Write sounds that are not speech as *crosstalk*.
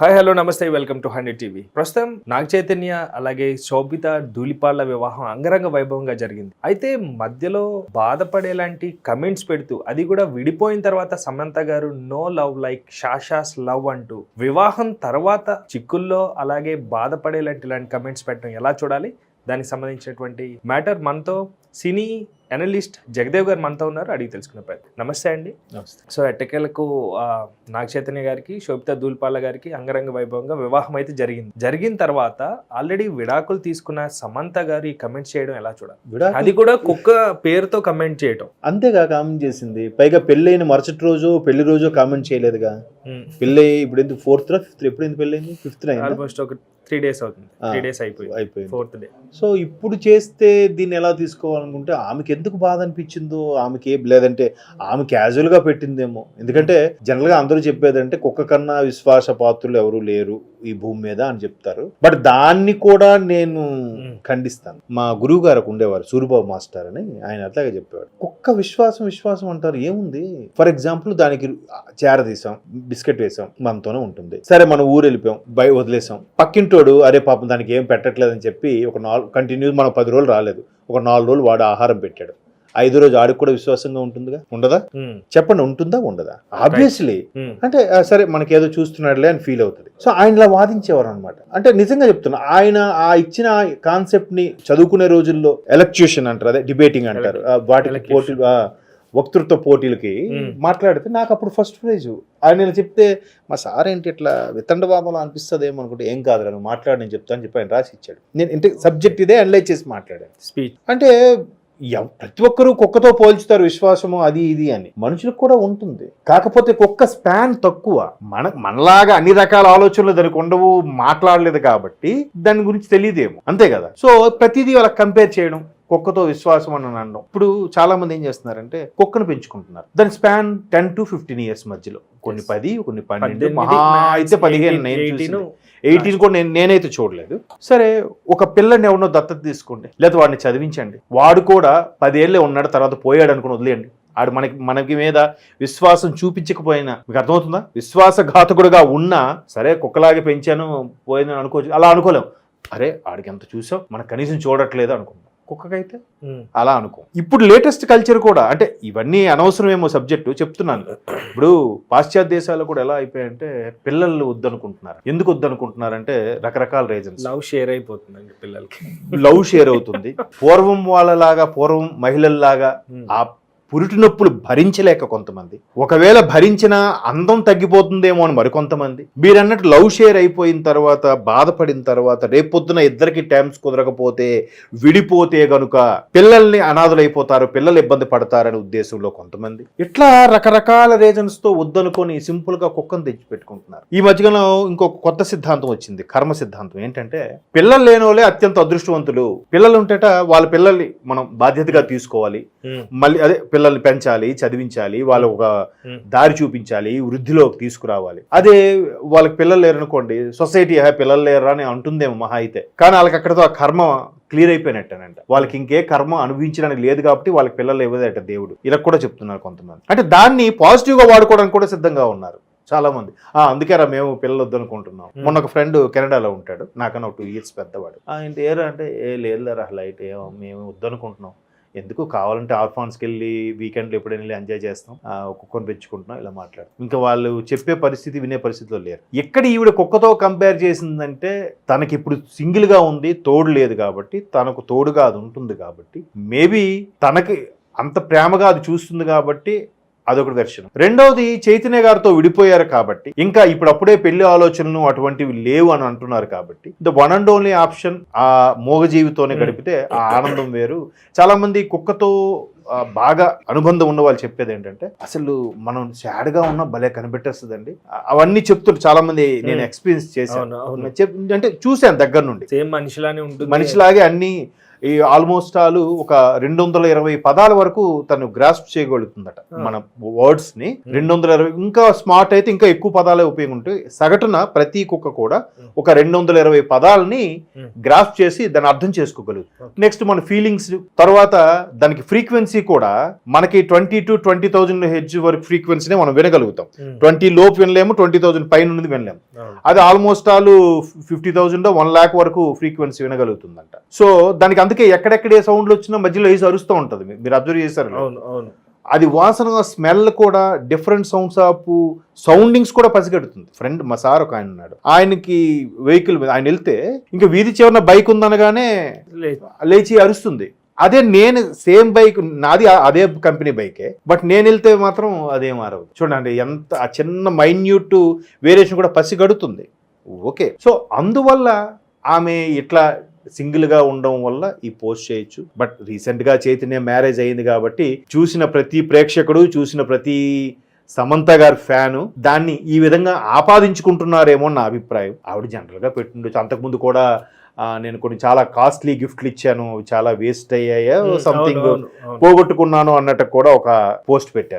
Hi hello నమస్తే welcome to hundred TV. ప్రస్తుతం నాగ చైతన్య అలాగే శోభిత ధూళిపాళ్ళ వివాహం అంగరంగ వైభవంగా జరిగింది. అయితే మధ్యలో బాధపడేలాంటి కమెంట్స్ పెడుతూ అది కూడా విడిపోయిన తర్వాత సమంత గారు no love like Sasha's love అంటూ వివాహం తర్వాత చిక్కుల్లో అలాగే బాధపడేలాంటి ఇలాంటి కమెంట్స్ పెట్టడం ఎలా చూడాలి? దానికి సంబంధించినటువంటి మ్యాటర్ మనతో సినీ అనలిస్ట్ జగదేవ్ గారు మనతో ఉన్నారు అడిగి తెలుసుకునే ప్రయత్నం. నమస్తే అండి. సో ఎట్టకేలకు నాగ చైతన్య గారికి శోభిత దూల్పాల గారికి అంగరంగ వైభవంగా వివాహం అయితే జరిగింది. జరిగిన తర్వాత ఆల్రెడీ విడాకులు తీసుకున్న సమంత గారు ఈ కమెంట్ చేయడం ఎలా చూడాలి? అది కూడా కుక్క పేరుతో కమెంట్ చేయడం అంతేగా కామెంట్ చేసింది. పైగా పెళ్ళైన మరుసటి రోజు పెళ్ళి రోజు కామెంట్ చేయలేదుగా. పెళ్ళి ఇప్పుడు ఎందుకు ఫోర్త్ ఫిఫ్త్ ఎప్పుడు ఎందుకు పెళ్ళైంది? ఫిఫ్త్ ఆల్మోస్ట్ ఒక త్రీ డేస్ అవుతుంది. త్రీ డేస్ అయిపోయింది. అయిపోయింది. ఫోర్త్ డే సో ఇప్పుడు చేస్తే దీన్ని ఎలా తీసుకోవాలనుకుంటే ఆమెకి ఎందుకు బాధ అనిపించిందో ఆమెకి ఏం లేదంటే ఆమె క్యాజువల్గా పెట్టిందేమో. ఎందుకంటే జనరల్గా అందరూ చెప్పేదంటే కుక్క కన్నా విశ్వాస పాత్రులు ఎవరు లేరు ఈ భూమి మీద అని చెప్తారు. బట్ దాన్ని కూడా నేను. ఖండిస్తాను. మా గురువు గారు ఉండేవారు సూరిబాబు మాస్టర్ అని ఆయన అట్లాగే చెప్పేవాడు కుక్క విశ్వాసం విశ్వాసం అంటారు ఏముంది? ఫర్ ఎగ్జాంపుల్ దానికి చేరదీసాం బిస్కెట్ వేసాం మనతోనే ఉంటుంది. సరే మనం ఊరు వెళ్ళిపోయాం బయ వదిలేసాం. పక్కింటోడు అరే పాపం దానికి ఏం పెట్టట్లేదని చెప్పి ఒక నాలుగు కంటిన్యూ మనం పది రోజులు రాలేదు. ఒక నాలుగు రోజులు వాడు ఆహారం పెట్టాడు. ఐదు రోజు ఆడికి కూడా విశ్వాసంగా ఉంటుందిగా? ఉండదా? చెప్పండి ఉంటుందా ఉండదా? ఆబ్వియస్లీ అంటే సరే మనకి ఏదో చూస్తున్నాడులే అని ఫీల్ అవుతుంది. సో ఆయన ఇలా వాదించేవారు అనమాట అంటే నిజంగా చెప్తున్నా ఆయన ఆ ఇచ్చిన కాన్సెప్ట్ని చదువుకునే రోజుల్లో ఎలక్ట్యూషన్ అంటారు అదే డిబేటింగ్ అంటారు. వాటికి Elocution. వక్తృత్వ పోటీలకి. మాట్లాడితే నాకు అప్పుడు ఫస్ట్ ప్రైజ్ ఆయన చెప్తే మా సార్ ఏంటి ఇట్లా వితండవాదంలో అనిపిస్తుంది ఏమో అనుకుంటే ఏం కాదు నువ్వు మాట్లాడి నేను చెప్తాను చెప్పి ఆయన రాసి ఇచ్చాడు. నేను ఇంటే సబ్జెక్ట్ ఇదే అనలైజ్ చేసి మాట్లాడాను. స్పీచ్ అంటే ప్రతి ఒక్కరూ కుక్కతో పోల్చుతారు విశ్వాసము అది ఇది అని. మనుషులకు కూడా ఉంటుంది. కాకపోతే కుక్క స్పాన్ తక్కువ. మన మనలాగా అన్ని రకాల ఆలోచనలు దానికి ఉండవు మాట్లాడలేదు కాబట్టి దాని గురించి తెలియదేమో. అంతే కదా? సో ప్రతిదీ వాళ్ళకి కంపేర్ చేయడం. కుక్కతో విశ్వాసం అని అనడం. ఇప్పుడు చాలా మంది ఏం చేస్తున్నారంటే కుక్కను పెంచుకుంటున్నారు. దాని span ten to fifteen years మధ్యలో. కొన్ని. పది కొన్ని పన్నెండు మహా అయితే పదిహేను నేను ఎయిటీన్ కూడా నేను నేనైతే చూడలేదు. సరే ఒక పిల్లని ఎవరినో దత్తత తీసుకోండి. లేదా వాడిని చదివించండి. వాడు కూడా పదేళ్ళే ఉన్నాడు తర్వాత పోయాడు అనుకుని వదిలేయండి. ఆడు మనకి మనకి మీద విశ్వాసం చూపించకపోయినా మీకు అర్థమవుతుందా? విశ్వాసఘాతకుడుగా ఉన్నా సరే కుక్కలాగే పెంచాను పోయిందని అనుకోవచ్చు అలా అనుకోలేం. అరే ఆడికి ఎంత చూసాం మనకు కనీసం చూడట్లేదు అనుకుందాం కుక్కకైతే? అలా అనుకో. ఇప్పుడు లేటెస్ట్ కల్చర్ కూడా అంటే ఇవన్నీ అనవసరమేమో సబ్జెక్టు చెప్తున్నాను. ఇప్పుడు పాశ్చాత్య దేశాలు కూడా ఎలా అయిపోయాయంటే పిల్లలు వద్దనుకుంటున్నారు. ఎందుకు వద్దనుకుంటున్నారంటే రకరకాల రీజన్స్ లవ్ షేర్ అయిపోతుందండి పిల్లలకి. లవ్ షేర్ అవుతుంది. *laughs* పూర్వం వాళ్ళలాగా పూర్వం మహిళల్లాగా ఆ పురిటి నొప్పులు భరించలేక కొంతమంది. ఒకవేళ భరించినా అందం తగ్గిపోతుందేమో అని మరికొంతమంది. మీరన్నట్టు లవ్ షేర్ అయిపోయిన తర్వాత బాధపడిన తర్వాత రేపొద్దున ఇద్దరికి టైమ్స్ కుదరకపోతే విడిపోతే గనుక పిల్లల్ని అనాథలైపోతారు పిల్లలు ఇబ్బంది పడతారనే ఉద్దేశంలో కొంతమంది. ఇట్లా రకరకాల రీజన్స్తో వద్దనుకొని సింపుల్గా కుక్కను తెచ్చి పెట్టుకుంటున్నారు ఈ మధ్యకాలం ఇంకొక కొత్త సిద్ధాంతం వచ్చింది కర్మ సిద్ధాంతం. ఏంటంటే పిల్లలు లేని వాళ్ళే అత్యంత అదృష్టవంతులు. పిల్లలు ఉంటేట వాళ్ళ పిల్లల్ని మనం బాధ్యతగా తీసుకోవాలి. మళ్ళీ అదే పిల్లల్ని పెంచాలి చదివించాలి వాళ్ళు ఒక. దారి చూపించాలి వృద్ధిలోకి తీసుకురావాలి. అదే వాళ్ళకి పిల్లలు లేరనుకోండి సొసైటీ "హే, పిల్లలు లేరా అని అంటుందేమో మహా అయితే. కానీ వాళ్ళకి అక్కడతో ఆ కర్మ క్లియర్ అయిపోయినట్టేనంట. వాళ్ళకి ఇంకే కర్మ అనుభవించడానికి లేదు కాబట్టి వాళ్ళకి పిల్లలు ఇవ్వదట దేవుడు. ఇలా కూడా చెప్తున్నారు కొంతమంది. అంటే దాన్ని పాజిటివ్గా వాడుకోవడానికి కూడా సిద్ధంగా ఉన్నారు చాలా మంది ఆ అందుకేరా మేము పిల్లలు వద్దనుకుంటున్నాం. మొన్న ఒక ఫ్రెండ్ కెనడాలో ఉంటాడు. నాకన్నా ఒక టూ ఇయర్స్ పెద్దవాడు. ఆయన ఏరా అంటే ఏ లేదులేరా లైట్ ఏమో మేము వద్దనుకుంటున్నాం. ఎందుకు కావాలంటే ఆర్ఫాన్స్కి వెళ్ళి వీకెండ్లో ఎప్పుడైనా వెళ్ళి ఎంజాయ్ చేస్తాం. ఆ, కుక్కను పెంచుకుంటున్నాం ఇలా మాట్లాడు ఇంకా వాళ్ళు చెప్పే పరిస్థితి వినే పరిస్థితిలో లేరు. ఎక్కడ ఈవిడ కుక్కతో కంపేర్ చేసిందంటే తనకి ఇప్పుడు సింగిల్గా ఉంది తోడు లేదు కాబట్టి తనకు తోడుగా అది ఉంటుంది కాబట్టి మేబీ తనకి అంత ప్రేమగా అది చూస్తుంది కాబట్టి అదొకటి దర్శనం. రెండవది చైతన్య గారితో విడిపోయారు కాబట్టి ఇంకా ఇప్పుడు అప్పుడే పెళ్ళి ఆలోచనలు అటువంటివి లేవు అని అంటున్నారు కాబట్టి the one and only option ఆ మోగ జీవితోనే. గడిపితే ఆ ఆనందం వేరు. చాలా మంది కుక్కతో బాగా అనుబంధం ఉన్న వాళ్ళు చెప్పేది ఏంటంటే అసలు మనం sad గా ఉన్నా భలే కనిపెట్టేస్తుందండి. అవన్నీ చెప్తుంటారు చాలా మంది నేను. ఎక్స్పీరియన్స్ చేశాను. అంటే చూశాను దగ్గర నుండి. సేమ్ మనిషిలానే ఉంటుంది. మనిషిలాగే అన్ని ఈ ఆల్మోస్ట్ ఆల్ ఒక రెండు వందల ఇరవై పదాల వరకు తను గ్రాస్ప్ చేయగలుగుతుందట. మన వర్డ్స్ని రెండు వందల ఇరవై ఇంకా స్మార్ట్ అయితే ఇంకా ఎక్కువ పదాలే ఉపయోగం ఉంటాయి సగటున ప్రతి కుక్క కూడా. ఒక రెండు వందల ఇరవై పదాలని. గ్రాస్ప్ చేసి దాన్ని అర్థం చేసుకోగలుగుతుంది Okay. నెక్స్ట్ మన ఫీలింగ్స్ తర్వాత దానికి ఫ్రీక్వెన్సీ కూడా మనకి twenty to twenty thousand hertz వరకు ఫ్రీక్వెన్సీనే మనం వినగలుగుతాం ట్వంటీ లోపు వినలేము ట్వంటీ థౌజండ్ పైన వినలేము. అది almost all fifty thousand one lakh వరకు ఫ్రీక్వెన్సీ వినగలుగుతుందంట సో దానికి అందుకే ఎక్కడెక్కడే సౌండ్లు వచ్చినా మధ్యలో వేసి అరుస్తూ ఉంటుంది. మీరు అబ్జర్వ్ చేశారు అవును అవును. అది వాసన స్మెల్ కూడా డిఫరెంట్ సౌండ్స్ ఆఫ్ సౌండింగ్స్ కూడా పసిగడుతుంది. ఫ్రెండ్ మా సార్ ఒక ఆయన ఉన్నాడు. ఆయనకి వెహికల్ మీద ఆయన వెళ్తే ఇంకా వీధి చివరన బైక్ ఉందనగానే లేచి. అరుస్తుంది. అదే నేను సేమ్ బైక్ నాది అదే కంపెనీ బైకే బట్ నేను వెళ్తే మాత్రం అదేం అరవదు చూడండి ఎంత ఆ చిన్న మైన్యూట్ వేరియేషన్ కూడా పసిగడుతుంది. ఓకే సో అందువల్ల ఆమె ఇట్లా సింగిల్గా ఉండడం వల్ల ఈ పోస్ట్ చేయొచ్చు. బట్ రీసెంట్గా చైతన్య మ్యారేజ్ అయింది కాబట్టి చూసిన ప్రతి ప్రేక్షకుడు చూసిన ప్రతి సమంత గారి ఫ్యాను దాన్ని ఈ విధంగా ఆపాదించుకుంటున్నారేమో నా అభిప్రాయం. ఆవిడ జనరల్గా పెట్టుండొచ్చు. అంతకుముందు కూడా నేను కొన్ని చాలా కాస్ట్లీ గిఫ్ట్లు ఇచ్చాను. చాలా వేస్ట్ అయ్యాయో సంథింగ్. పోగొట్టుకున్నాను అన్నట్టు కూడా ఒక పోస్ట్ పెట్టారు.